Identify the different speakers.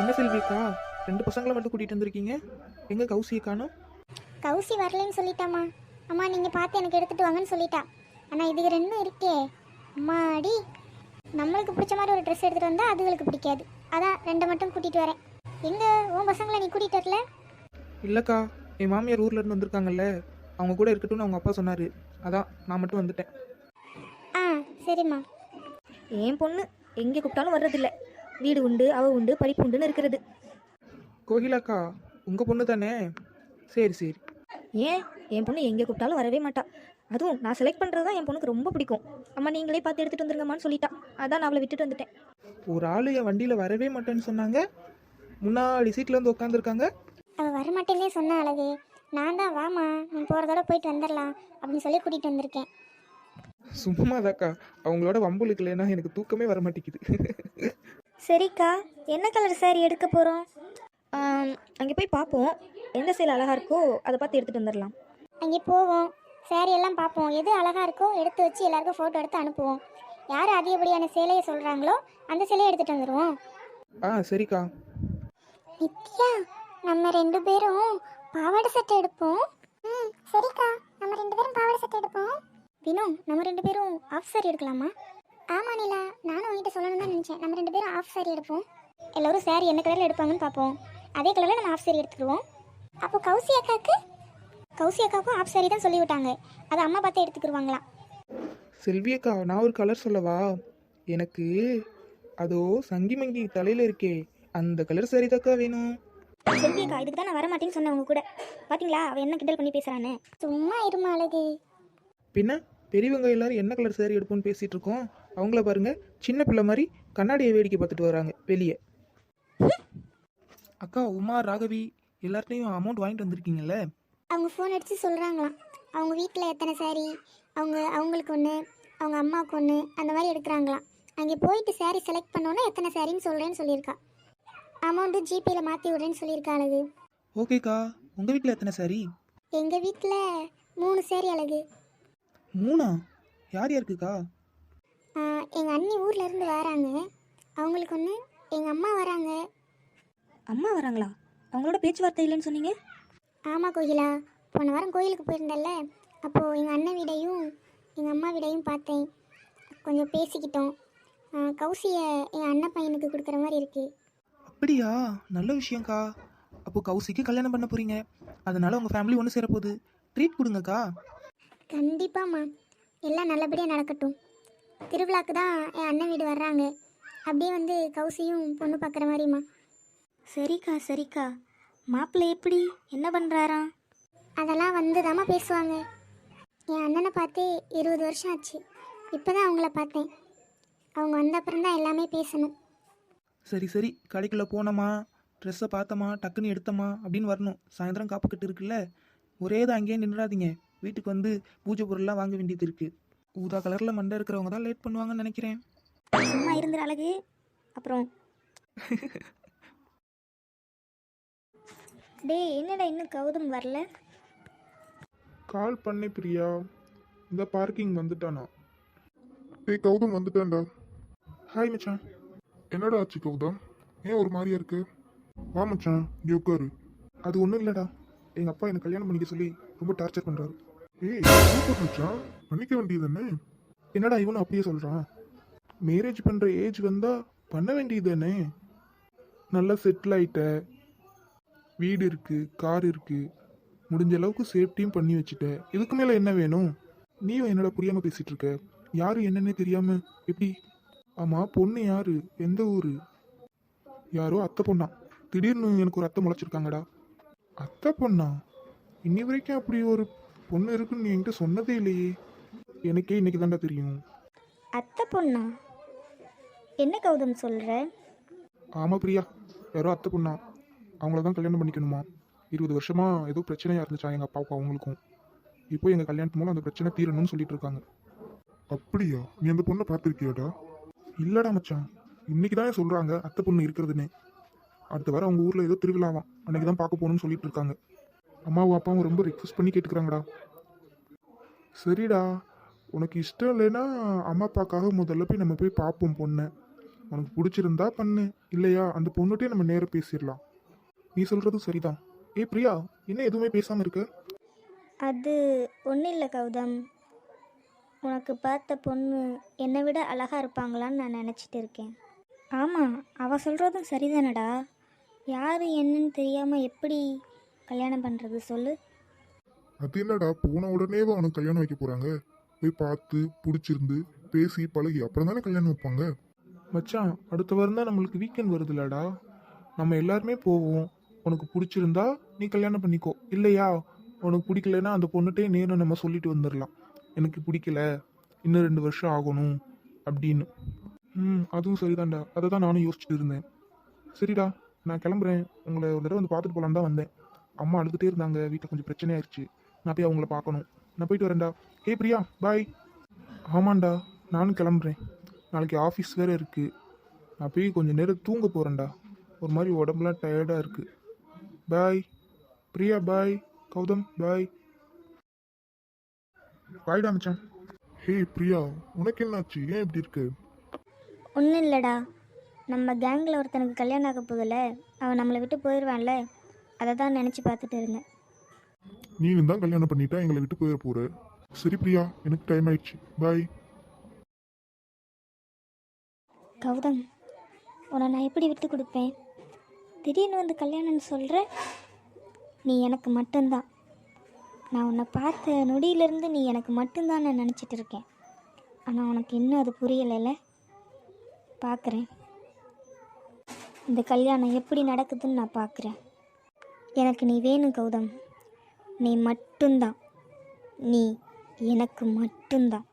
Speaker 1: என்ன செல்விக்கா ரெண்டு பசங்களை மட்டும் கூட்டிகிட்டு வந்திருக்கீங்க. எங்கே கௌசியை காணோம்
Speaker 2: கௌசி வரலைன்னு சொல்லிட்டாம்மா. அம்மா நீங்கள் பார்த்து எனக்கு எடுத்துட்டு வாங்கன்னு சொல்லிட்டா. ஆனால் இதுக்கு ரெண்டும் இருக்கே. அம்மாடி நம்மளுக்கு பிடிச்ச மாதிரி ஒரு ட்ரெஸ் எடுத்துகிட்டு வந்தால் அதுகளுக்கு பிடிக்காது. அதான் ரெண்டை மட்டும் கூட்டிகிட்டு வரேன். எங்கே உன் பசங்களை நீ கூட்டிகிட்டு வரல?
Speaker 1: இல்லைக்கா என் மாமியார் ஊர்ல இருந்து வந்திருக்காங்கல்ல. அவங்க கூட இருக்கட்டும்னு அவங்க அப்பா சொன்னார். அதான் நான் மட்டும் வந்துட்டேன்.
Speaker 2: ஆ சரிம்மா.
Speaker 3: என் பொண்ணு எங்கே கூப்பிட்டாலும் வர்றதில்ல. வீடு உண்டு அவ உண்டு படிப்பு உண்டுன்னு இருக்கிறது.
Speaker 1: கோகிலாக்கா உங்கள் பொண்ணு தானே? சரி சரி.
Speaker 3: ஏன்? என் பொண்ணு எங்கே கூப்பிட்டாலும் வரவே மாட்டா. அதுவும் நான் செலக்ட் பண்ணுறது தான் என் பொண்ணுக்கு ரொம்ப பிடிக்கும். அம்மா நீங்களே பார்த்து எடுத்துகிட்டு வந்துருங்கம்மான்னு சொல்லிட்டா. அதான் நான் அவளை விட்டுட்டு வந்துட்டேன்.
Speaker 1: ஒரு ஆள் என் வண்டியில் வரவே மாட்டேன்னு சொன்னாங்க. முன்னாடி சீட்டில் வந்து உட்காந்துருக்காங்க
Speaker 2: அவள் வரமாட்டேன்னே சொன்ன அழகு. நான் தான் வாமா நீ போகிறதோட போயிட்டு வந்துடலாம் அப்படின்னு சொல்லி கூட்டிகிட்டு வந்திருக்கேன்.
Speaker 1: சும்மாதாக்கா. அவங்களோட வம்புலுக்கு இல்லைன்னா எனக்கு தூக்கமே வர மாட்டேங்குது
Speaker 3: சரிக்கா என்ன கலர் saree எடுக்க போகிறோம் அங்கே போய் பார்ப்போம். எந்த சேல் அழகாக இருக்கோ அதை பார்த்து எடுத்துகிட்டு வந்துடலாம்.
Speaker 2: அங்கே போவோம். Saree எல்லாம் பார்ப்போம். எது அழகாக இருக்கோ எடுத்து வச்சு எல்லாருக்கும் ஃபோட்டோ எடுத்து அனுப்புவோம். யார் அதிகப்படியான சேலையை சொல்கிறாங்களோ அந்த சேலையை எடுத்துகிட்டு வந்துடுவோம்
Speaker 1: ஆ சரிக்கா.
Speaker 2: நித்யா நம்ம ரெண்டு பேரும் பாவாடை சட்டை எடுப்போம். ம் சரிக்கா. நம்ம ரெண்டு பேரும் பாவாடை சட்டை எடுப்போம். வினோ நம்ம ரெண்டு பேரும் ஆஃப் சாரி எடுக்கலாமா? ஆமா நிலா நானும் உங்ககிட்ட சொல்லணும் தான் நினச்சேன். நம்ம ரெண்டு பேரும் ஆஃப் சாரி எடுப்போம். எல்லோரும் சாரி என்ன கலரில் எடுப்பாங்கன்னு பார்ப்போம். அதே கலரில் நம்ம ஆஃப் சாரி எடுத்துக்கிடுவோம். அப்போ கௌசி அக்காவுக்கு கௌசி அக்காவுக்கும் ஆஃப் சாரி தான் சொல்லி விட்டாங்க. அதை அம்மா பார்த்து எடுத்துக்கிடுவாங்களாம்.
Speaker 1: செல்வியக்கா நான் ஒரு கலர் சொல்லவா? எனக்கு அதோ சங்கி மங்கி தலையில் இருக்கே. அந்த கலர் சரிதாக்கா வேணும்.
Speaker 3: செல்வியக்கா இதுக்கு தான் நான் வரமாட்டேன்னு சொன்னேன் உங்க கூட. பார்த்தீங்களா அவள் என்ன கிண்டல் பண்ணி பேசுகிறான்னு
Speaker 2: சும்மா இருமா அழகு.
Speaker 1: பின்ன பெரியவங்க எல்லாரும் என்ன கலர் saree எடுப்போம்னு பேசிட்டு இருக்கோம்? அவங்கள பாருங்க சின்ன பிள்ளை மாதிரி கண்ணாடியை வேடிக்கை பார்த்துட்டு வராங்க வெளியே. அக்கா உமா ராகவி எல்லார்ட்டையும் அமௌண்ட் வாங்கிட்டு வந்திருக்கீங்கல்ல?
Speaker 2: அவங்க ஃபோன் அடித்து சொல்கிறாங்களாம் அவங்க வீட்டில் எத்தனை சாரி அவங்க அவங்களுக்கு ஒன்று அவங்க அம்மாவுக்கு ஒன்று அந்த மாதிரி எடுக்கிறாங்களாம். அங்கே போயிட்டு சாரி செலக்ட் பண்ணோன்னே எத்தனை சாரின்னு சொல்கிறேன்னு சொல்லியிருக்கா. அமௌண்ட்டு ஜிபேயில் மாற்றி விடுறேன்னு சொல்லியிருக்கா அழகு
Speaker 1: ஓகேக்கா உங்கள் வீட்டில் எத்தனை saree?
Speaker 2: எங்கள் வீட்டில் மூணு சாரி அழகு.
Speaker 1: மூணா? யார் யாருக்குக்கா
Speaker 2: எங்கள் அண்ணி ஊர்ல இருந்து வராங்க. அவங்களுக்கு ஒன்று எங்கள் அம்மா வராங்க.
Speaker 3: அம்மா வராங்களா? அவங்களோட பேச்சுவார்த்தை இல்லைன்னு சொன்னீங்க?
Speaker 2: ஆமாம் கோகிலா. போன வாரம் கோயிலுக்கு போயிருந்தல்ல. அப்போது எங்கள் அண்ணன் வீடையும் எங்கள் அம்மா வீடையும் பார்த்தேன். கொஞ்சம் பேசிக்கிட்டோம். கௌசியை எங்கள் அண்ணன் பையனுக்கு கொடுக்குற மாதிரி இருக்குது
Speaker 1: அப்படியா? நல்ல விஷயம்க்கா. அப்போ கௌசிக்கு கல்யாணம் பண்ண போறீங்க. அதனால உங்கள் ஃபேமிலி ஒன்று சேரப்போகுது. ட்ரீட் கொடுங்கக்கா.
Speaker 2: கண்டிப்பாம்மா. எல்லாம் நல்லபடியாக நடக்கட்டும். திருவிழாக்கு தான் என் அண்ணன் வீடு வர்றாங்க. அப்படியே வந்து கௌசியும் பொண்ணு பார்க்குற மாதிரிம்மா.
Speaker 3: சரிக்கா சரிக்கா. மாப்பிள்ளை எப்படி? என்ன பண்ணுறாராம்
Speaker 2: அதெல்லாம் வந்து தாம்மா பேசுவாங்க. என் அண்ணனை பார்த்து இருபது வருஷம் ஆச்சு. இப்போ தான் அவங்கள பார்த்தேன். அவங்க வந்த அப்புறம் தான் எல்லாமே பேசணும்.
Speaker 1: சரி சரி. கடைக்குள்ளே போனோமா? ட்ரெஸ்ஸை பார்த்தோமா? டக்குன்னு எடுத்தோமா? அப்படின்னு வரணும். சாயந்தரம் காப்புக்கட்டு இருக்குல்ல? ஒரே தான் அங்கேயே நின்றாதீங்க. வீட்டுக்கு வந்து பூஜை பொருள்லாம் வாங்க வேண்டியது இருக்குது ஊதா கலரில் மண்டை இருக்கிறவங்க தான் லேட் பண்ணுவாங்கன்னு நினைக்கிறேன்.
Speaker 3: சும்மா இருந்துரு அழகு. அப்புறம். டேய் என்னடா இன்னும் கௌதம் வரல?
Speaker 4: கால் பண்ணி பிரியா. இந்த பார்க்கிங் வந்துட்டானா? டேய் கௌதம் வந்துட்டான்டா.
Speaker 1: ஹாய் மச்சான்.
Speaker 4: என்னடா ஆச்சு கௌதம்? ஏன் ஒரு மாதிரியா இருக்கு? வா மச்சான். இங்கே உட்காரு.
Speaker 1: அது ஒன்றும் இல்லைடா. எங்கள் அப்பா எனக்கு கல்யாணம் பண்ணிக்க சொல்லி ரொம்ப டார்ச்சர் பண்ணுறாரு
Speaker 4: ஏய் சூப்பர் மச்சான் பண்ணிக்க வேண்டியது என்ன
Speaker 1: என்னடா இவனும் அப்படியே சொல்கிறான் மேரேஜ் பண்ணுற ஏஜ் வந்தால் பண்ண வேண்டியது தானே? நல்லா செட்டில் ஆயிட்ட. வீடு இருக்குது கார் இருக்குது முடிஞ்ச அளவுக்கு சேஃப்டியும் பண்ணி வச்சுட்ட. இதுக்கு மேலே என்ன வேணும்? நீயும் என்னடா புரியாமல் பேசிகிட்டு இருக்க? யாரு என்னன்னே தெரியாமல் எப்படி? ஆமாம் பொண்ணு யாரு? எந்த ஊர்? யாரோ அத்தை பொண்ணா. திடீர்னு எனக்கு ஒரு அத்தை முளைச்சிருக்காங்கடா. அத்தை பொண்ணா? இன்னி வரைக்கும் அப்படி ஒரு பொண்ணு இருக்குன்னு நீ என்கிட்ட சொன்னதே இல்லையே. எனக்கே இன்னைக்கு தான்டா தெரியும்.
Speaker 3: அத்தை பொண்ணா? என்ன கௌதம் சொல்கிற
Speaker 1: ஆமாம் பிரியா யாரோ அத்தை பொண்ணா. அவங்கள தான் கல்யாணம் பண்ணிக்கணுமா? இருபது வருஷமா ஏதோ பிரச்சனையாக இருந்துச்சா எங்கள் அப்பாவுக்கும் அவங்களுக்கும்? இப்போ எங்கள் கல்யாணத்து மூலம் அந்த பிரச்சனை தீரணும்னு சொல்லிட்டு இருக்காங்க.
Speaker 4: அப்படியா? நீ அந்த பொண்ணை பார்த்துருக்கியாடா?
Speaker 1: இல்லடா மச்சான். இன்னைக்கு தான் சொல்கிறாங்க அத்தை பொண்ணு இருக்கிறதுன்னு. அடுத்த வாரம் அவங்க ஊரில் ஏதோ திருவிழாவாம். அன்னைக்கு தான் பார்க்க போகணும்னு சொல்லிட்டு இருக்காங்க. அம்மாவும் அப்பாவும் ரொம்ப ரிக்வஸ்ட் பண்ணி கேட்டுக்கிறாங்கடா. சரிடா உனக்கு இஷ்டம் இல்லைன்னா அம்மா அப்பாக்காக முதல்ல போய் நம்ம போய் பார்ப்போம் பொண்ணை. உனக்கு பிடிச்சிருந்தா பண்ணு. இல்லையா அந்த பொண்ணுகிட்டே நம்ம நேராக பேசிடலாம். நீ சொல்றது சரிதான். ஏ பிரியா என்ன எதுவுமே பேசாமல் இருக்க?
Speaker 5: அது ஒன்றும் இல்லை கௌதம். உனக்கு பார்த்த பொண்ணு என்னை விட அழகாக இருப்பாங்களான்னு நான் நினச்சிட்டு இருக்கேன்.
Speaker 6: ஆமாம் அவள் சொல்கிறதும் சரிதானடா.
Speaker 5: யார் என்னன்னு தெரியாமல் எப்படி கல்யாணம் பண்ணுறது சொல்லு.
Speaker 4: அது என்னடா போன உடனேவா அவனுக்கு கல்யாணம் வைக்க போறாங்க. போய் பார்த்து பிடிச்சிருந்து பேசி பழகி அப்புறம் தானே கல்யாணம் வைப்பாங்க?
Speaker 1: மச்சான் அடுத்த வாரம் தான் நம்மளுக்கு வீக்கெண்ட் வருதுலடா. நம்ம எல்லாருமே போவோம். உனக்கு பிடிச்சிருந்தா நீ கல்யாணம் பண்ணிக்கோ. இல்லையா? உனக்கு பிடிக்கலன்னா அந்த பொண்ணுகிட்டே நேரம் நம்ம சொல்லிட்டு வந்துடலாம் எனக்கு பிடிக்கல. இன்னும் ரெண்டு வருஷம் ஆகணும். அப்படின்னு. ம் அதுவும் சரிதான்டா. அதை தான் நானும் யோசிச்சுட்டு இருந்தேன். சரிடா நான் கிளம்புறேன். உங்களை ஒரு தடவை வந்து பார்த்துட்டு போகலான்னு தான் வந்தேன். அம்மா அழுதுகிட்டே இருந்தாங்க. வீட்டில் கொஞ்சம் பிரச்சனையாயிருச்சு. நான் போய் அவங்கள பார்க்கணும். நான் போயிட்டு வரேன்டா. ஹே பிரியா பாய். ஆமாண்டா நானும் கிளம்புறேன். நாளைக்கு ஆஃபீஸ் வேறு இருக்குது நான் போய் கொஞ்சம் நேரம் தூங்க போகிறேன்டா ஒரு மாதிரி உடம்புலாம் டயர்டாக இருக்குது பாய். பிரியா பாய். கௌதம் பாய். பாய்டா மச்சான்.
Speaker 4: ஹே பிரியா உனக்கு என்னாச்சு? ஏன் இப்படி இருக்கு?
Speaker 5: ஒன்றும் இல்லைடா. நம்ம கேங்கில் ஒருத்தனுக்கு கல்யாணம் ஆக போதில்ல அவன் நம்மளை விட்டு போயிடுவான்ல. அதை தான் நினச்சி பார்த்துட்டு இருந்தேன்.
Speaker 4: நீனும் தான் கல்யாணம் பண்ணிட்டா எங்களை விட்டு போயிட போற. சரி பிரியா எனக்கு டைம் ஆயிடுச்சு. பாய்
Speaker 5: கௌதம் உன்னை நான் எப்படி விட்டு கொடுப்பேன்? திடீர்னு வந்து கல்யாணம்னு சொல்கிற நீ எனக்கு மட்டும்தான். நான் உன்னை பார்த்த நொடியிலேருந்து நீ எனக்கு மட்டும்தான் நான் நினச்சிட்டு இருக்கேன். ஆனால் உனக்கு இன்னும் அது புரியலைல்ல பார்க்குறேன் இந்த கல்யாணம் எப்படி நடக்குதுன்னு நான் பார்க்குறேன் எனக்கு நீ வேணும் கௌதம். நீ மட்டும்தான். நீ எனக்கு மட்டும்தான்.